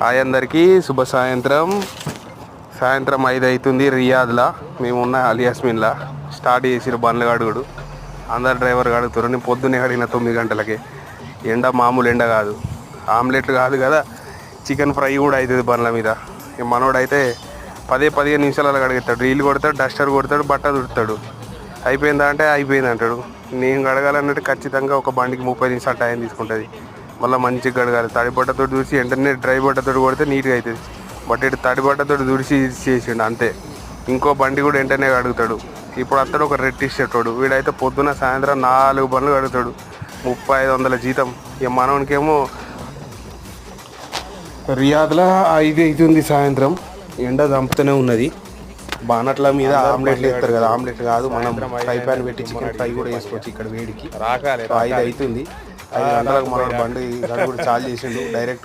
Hi అందరికీ శుభ సాయంత్రం. సాయంత్రం ఐదు అవుతుంది రియాద్లా. మేము ఉన్న అలియాస్మిన్లా స్టార్ట్ చేసిరు బండ్లు అడుగుడు అందరు డ్రైవర్ అడుగుతారు నేను పొద్దున్నే అడిగిన తొమ్మిది గంటలకి. ఎండ మామూలు ఎండ కాదు. ఆమ్లెట్ కాదు కదా. చికెన్ ఫ్రై కూడా అవుతుంది బండ్ల మీద. మనోడైతే పదే పదిహేను నిమిషాలలో కడుగుతాడు రీల్ కొడతాడు డస్టర్ కొడతాడు బట్ట దుడతాడు అయిపోయిందా అంటే అయిపోయింది అంటాడు. నేను అడగాలన్నట్టు ఖచ్చితంగా ఒక బండికి ముప్పై నిమిషాలు టైం తీసుకుంటుంది. మళ్ళీ మంచిగా గడగాలి తడి బట్టతో చూసి వెంటనే డ్రై బట్టతో కొడితే నీట్గా అవుతుంది బట్ ఇటు తడి బట్టతో తుడిచి చేసిండు అంతే. ఇంకో బండి కూడా వెంటనే కడుగుతాడు. ఇప్పుడు అతడు ఒక రెడ్ వాడు. వీడైతే పొద్దున సాయంత్రం నాలుగు బండ్లు కడుగుతాడు. ముప్పై ఐదు వందల జీతం. ఇక మనవనికేమో రియాద్లో ఐదు అవుతుంది సాయంత్రం. ఎండ చంపుతూనే ఉన్నది. బానట్ల మీద ఆమ్లెట్లు వేస్తారు కదా. ఆమ్లెట్ కాదు మనం ఫ్రై ప్యాన్ పెట్టి చికెన్ ఫ్రై కూడా వేసుకోవచ్చు ఇక్కడ వేడికి. రాకాలే ఐదు అవుతుంది ఐదు గంటలకు మన బండి కూడా చాలు చేసిండు. డైరెక్ట్